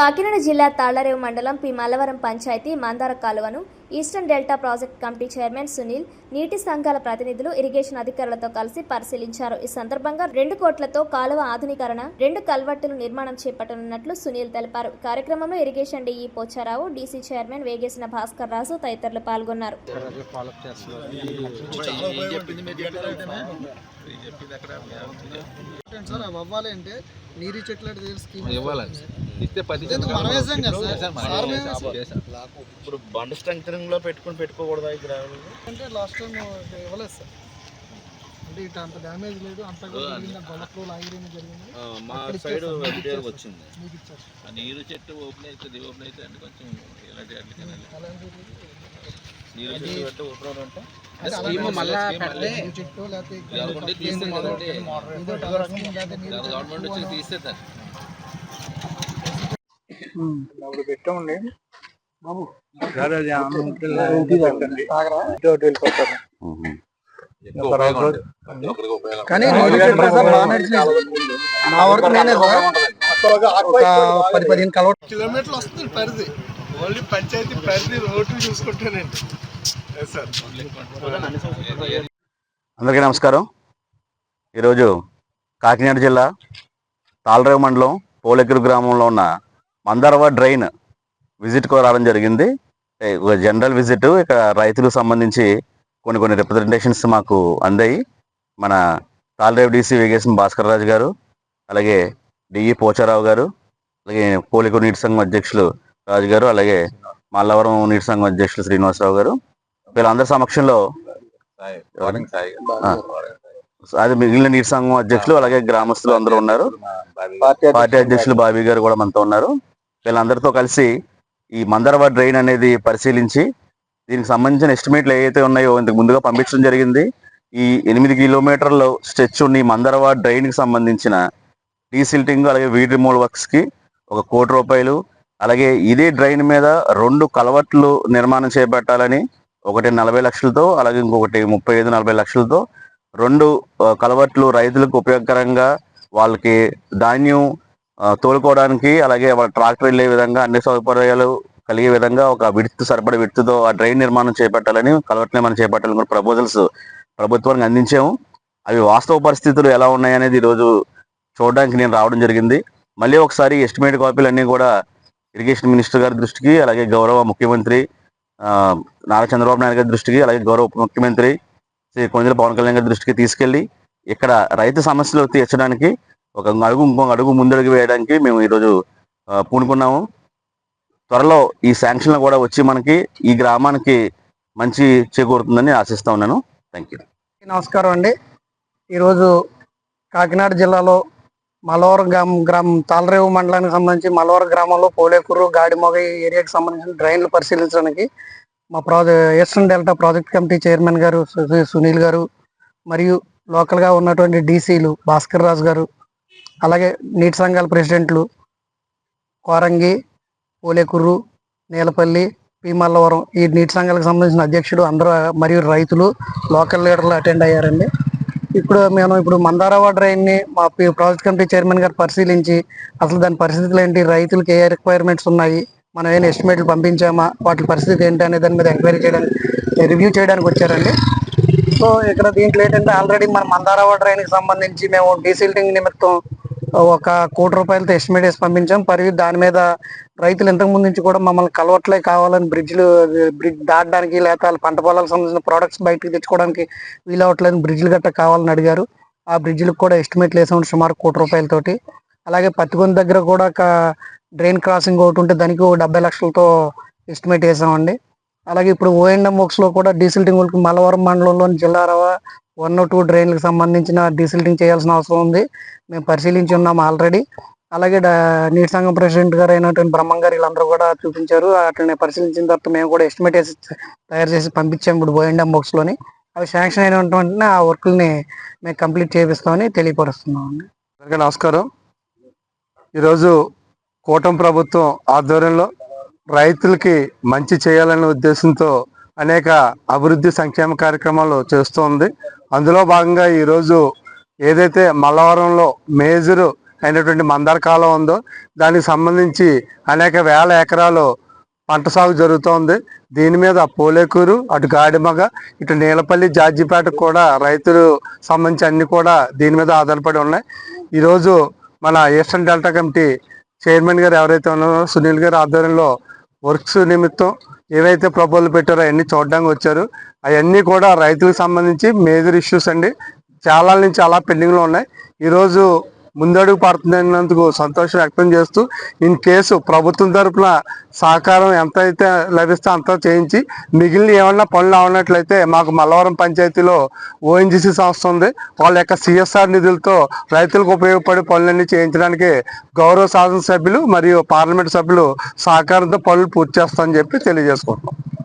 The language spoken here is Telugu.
కాకినాడ జిల్లా తాళ్ళరేవు మండలం P Mallavaram panchayat Mandara కాలువను eastern delta project committee chairman Sunil నీటి సంఘాల ప్రతినిధులు ఇరిగేషన్ అధికారులతో కలిసి పరిశీలించారు. ఈ సందర్భంగా రెండు కోట్లతో కాలువ ఆధునీకరణ రెండు కల్వర్టులు నిర్మాణం చేపట్టనున్నట్లు సునీల్ తెలిపారు. కార్యక్రమంలో irrigation DE Pocharao DC chairman Vegesina Bhaskar Raju తదితరులు పాల్గొన్నారు. నీరు చెట్లు స్కీమ్ ఇవ్వాలండి. ఇస్తే పది. ఇప్పుడు బండ్ స్ట్రెంగ్లో పెట్టుకుని పెట్టుకోకూడదా ఈ గ్రావెల్ అంటే లాస్ట్ టైం ఇవ్వలేదు సార్. అంటే ఇటు అంత డ్యామేజ్ లేదు గొడవలు లాగిరైన జరిగింది? ఆ, మా సైడ్. వచ్చింది. మీకు ఇచ్చారు ఆ నీరు చెట్టు ఓపెన్ అవుతుంది ఓపెన్ అవుతుంది అంటే కొంచెం ఇలాంటి నీరు చెట్టు పెట్టి ఉంటే అంటే? మళ్ళా స్కీమ్ అప్పుడు పెట్టండి. బాబు. కానీ నా వరకు నేనే ఒక పది పదిహేను కలవ కిలోమీటర్లు వస్తుంది పరిధి. ఓన్లీ పంచాయతీ పరిధి రోడ్లు చూసుకుంటానండి. అందరికీ నమస్కారం. ఈరోజు కాకినాడ జిల్లా తాళరేవు మండలం పోలెక్కరు గ్రామంలో ఉన్న మందారవ డ్రైన్ విజిట్కు రావడం జరిగింది. జనరల్ విజిట్ ఇక్కడ రైతులకు సంబంధించి కొన్ని కొన్ని రిప్రజెంటేషన్స్ మాకు అందాయి. మన తాళరేవు డీసీ వేగేసిన భాస్కర్ రాజు గారు అలాగే డిఈ పోచారావు గారు అలాగే పోలికూరు నీటి సంఘం అధ్యక్షులు రాజు గారు అలాగే మల్లవరం నీటి సంఘం అధ్యక్షులు శ్రీనివాసరావు గారు. వీళ్ళందరి సమక్షంలో. అది మిగిలిన నీటి సంఘం అధ్యక్షులు అలాగే గ్రామస్తులు అందరూ ఉన్నారు. పార్టీ అధ్యక్షులు బాబీ గారు కూడా మనతో ఉన్నారు. వీళ్ళందరితో కలిసి ఈ మందరవ డ్రైన్ అనేది పరిశీలించి దీనికి సంబంధించిన ఎస్టిమేట్లు ఏవైతే ఉన్నాయో ఇంతకు ముందుగా పంపించడం జరిగింది. ఈ ఎనిమిది కిలోమీటర్ల స్ట్రెచ్ ఉన్న ఈ మందరవ డ్రైన్కి సంబంధించిన డీసిల్టింగ్ అలాగే వీడ్ రిమూవల్ వర్క్స్కి ఒక కోటి రూపాయలు అలాగే ఇదే డ్రైన్ మీద రెండు కలవట్లు నిర్మాణం చేపట్టాలని ఒకటి నలభై లక్షలతో అలాగే ఇంకొకటి ముప్పై ఐదు నలభై లక్షలతో రెండు కలవట్లు రైతులకు ఉపయోగకరంగా వాళ్ళకి ధాన్యం తోలుకోవడానికి అలాగే వాళ్ళ ట్రాక్టర్ వెళ్ళే విధంగా అన్ని సౌకర్యాలు కలిగే విధంగా ఒక విడుతు సరిపడే విడుతుతో ఆ డ్రైన్ నిర్మాణం చేపట్టాలని కలవట్ నిర్మాణం చేపట్టాలని కూడా ప్రపోజల్స్ ప్రభుత్వానికి అందించాము. అవి వాస్తవ పరిస్థితులు ఎలా ఉన్నాయనేది ఈరోజు చూడడానికి నేను రావడం జరిగింది. మళ్ళీ ఒకసారి ఎస్టిమేట్ కాపీలు అన్నీ కూడా ఇరిగేషన్ మినిస్టర్ గారి దృష్టికి అలాగే గౌరవ ముఖ్యమంత్రి నారా చంద్రబాబు నాయుడు గారి దృష్టికి అలాగే గౌరవ ఉప ముఖ్యమంత్రి శ్రీ కొంజల పవన్ కళ్యాణ్ గారి దృష్టికి తీసుకెళ్ళి ఇక్కడ రైతు సమస్యలు తీర్చడానికి ఒక అడుగు ఇంకొక అడుగు ముందడుగు వేయడానికి మేము ఈరోజు పూనుకున్నాము. త్వరలో ఈ శాంక్షన్లు కూడా వచ్చి మనకి ఈ గ్రామానికి మంచి చేకూరుతుందని ఆశిస్తా ఉన్నాను. థ్యాంక్ యూ నమస్కారం అండి. ఈరోజు కాకినాడ జిల్లాలో మలవరం గ్రామం గ్రామం తాలరేవు మండలానికి సంబంధించి మలవరం గ్రామంలో పోలేకూరు గాడిమొగ ఏరియాకి సంబంధించిన డ్రైన్లు పరిశీలించడానికి మా project eastern delta project committee chairman గారు సు- సునీల్ గారు మరియు లోకల్గా ఉన్నటువంటి డీసీలు భాస్కర్ రాజు గారు అలాగే నీటి సంఘాల ప్రెసిడెంట్లు కోరంగి పోలేకూరు నీలపల్లి పి మల్లవరం ఈ నీటి సంఘాలకు సంబంధించిన అధ్యక్షుడు అందరూ మరియు రైతులు లోకల్ లీడర్లు అటెండ్ అయ్యారండి. ఇప్పుడు మేము ఇప్పుడు మందారావాడ డ్రైన్ని మా ప్రాజెక్ట్ కమిటీ చైర్మన్ గారు పరిశీలించి అసలు దాని పరిస్థితులు ఏంటి రైతులకు ఏ రిక్వైర్మెంట్స్ ఉన్నాయి మనం ఏమైనా ఎస్టిమేట్లు పంపించామా వాటి పరిస్థితి ఏంటి అనే దాని మీద ఎంక్వైరీ చేయడానికి రివ్యూ చేయడానికి వచ్చారండి. సో ఇక్కడ దీంట్లో ఏంటంటే ఆల్రెడీ మన మందారవ ట్రైన్కి సంబంధించి మేము డీసిల్టింగ్ నిమిత్తం ఒక కోటి రూపాయలతో ఎస్టిమేట్ వేసి పంపించాం. పరివి దాని మీద రైతులు ఇంతకు ముందు నుంచి కూడా మమ్మల్ని కలవట్లే కావాలని బ్రిడ్జ్లు బ్రిడ్జ్ దాటడానికి లేకపోతే వాళ్ళ పంట పొలాలకు సంబంధించిన ప్రోడక్ట్స్ బయటకు తెచ్చుకోవడానికి వీలు అవ్వట్లేదు బ్రిడ్జ్లు గట్ట కావాలని అడిగారు. ఆ బ్రిడ్జ్లకు కూడా ఎస్టిమేట్ వేసాం సుమారు కోటి రూపాయలతోటి. అలాగే పత్తికొండ దగ్గర కూడా ఒక డ్రైన్ క్రాసింగ్ ఒకటి ఉంటే దానికి డెబ్బై లక్షలతో ఎస్టిమేట్ వేసామండి అలాగే ఇప్పుడు ఓఎండ్ఎం వర్క్స్లో కూడా డీసిల్టింగ్ వర్క్ మలవరం మండలంలోని జిల్లారవ వన్ టూ oh డ్రైన్లకు సంబంధించిన డీసిల్టింగ్ చేయాల్సిన అవసరం ఉంది. మేము పరిశీలించి ఉన్నాం ఆల్రెడీ అలాగే నీటి సంఘం ప్రెసిడెంట్ గారు అయినటువంటి బ్రహ్మం గారు వీళ్ళందరూ కూడా చూపించారు. అట్లనే పరిశీలించిన తర్వాత మేము కూడా ఎస్టిమేట్ వేసి తయారు చేసి పంపించాం ఇప్పుడు ఓఎండ్ఎం వర్క్స్ అవి శాంక్షన్ అయినటువంటి ఆ వర్క్ని మేము కంప్లీట్ చేపిస్తామని తెలియపరుస్తున్నాం అండి. నమస్కారం. ఈరోజు కూటమి ప్రభుత్వం ఆధ్వర్యంలో రైతులకి మంచి చేయాలనే ఉద్దేశంతో అనేక అభివృద్ధి సంక్షేమ కార్యక్రమాలు చేస్తోంది అందులో భాగంగా ఈరోజు ఏదైతే మల్లవరంలో మేజరు అయినటువంటి మందార కాలం ఉందో దానికి సంబంధించి అనేక వేల ఎకరాలు పంట సాగు జరుగుతోంది దీని మీద పోలేకూరు అటు గాడిమగ ఇటు నీలపల్లి జార్జిపేట కూడా రైతులు సంబంధించి అన్ని కూడా దీని మీద ఆధారపడి ఉన్నాయి. ఈరోజు మన ఈస్టర్న్ డెల్టా కమిటీ చైర్మన్ గారు ఎవరైతే ఉన్నారో సునీల్ గారి ఆధ్వర్యంలో వర్క్స్ నిమిత్తం ఏవైతే ప్రపోజల్ పెట్టారో అవన్నీ చూడడానికి వచ్చారు. అవన్నీ కూడా రైతులకు సంబంధించి మేజర్ ఇష్యూస్ అండి. చాలా నుంచి చాలా పెండింగ్లో ఉన్నాయి. ఈరోజు ముందడుగు పడుతున్నందుకు సంతోషం వ్యక్తం చేస్తూ ఇన్ కేసు ప్రభుత్వం తరఫున సహకారం ఎంత అయితే లభిస్తే అంత చేయించి మిగిలిన ఏమన్నా పనులు అవనట్లయితే మాకు మల్లవరం పంచాయతీలో ఓఎన్జీసీ సంస్థ ఉంది. వాళ్ళ యొక్క సిఎస్ఆర్ నిధులతో రైతులకు ఉపయోగపడే పనులన్నీ చేయించడానికి గౌరవ శాసన సభ్యులు మరియు పార్లమెంట్ సభ్యులు సహకారంతో పనులు పూర్తి చేస్తామని చెప్పి తెలియజేసుకుంటున్నాం.